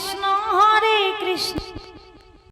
Krishna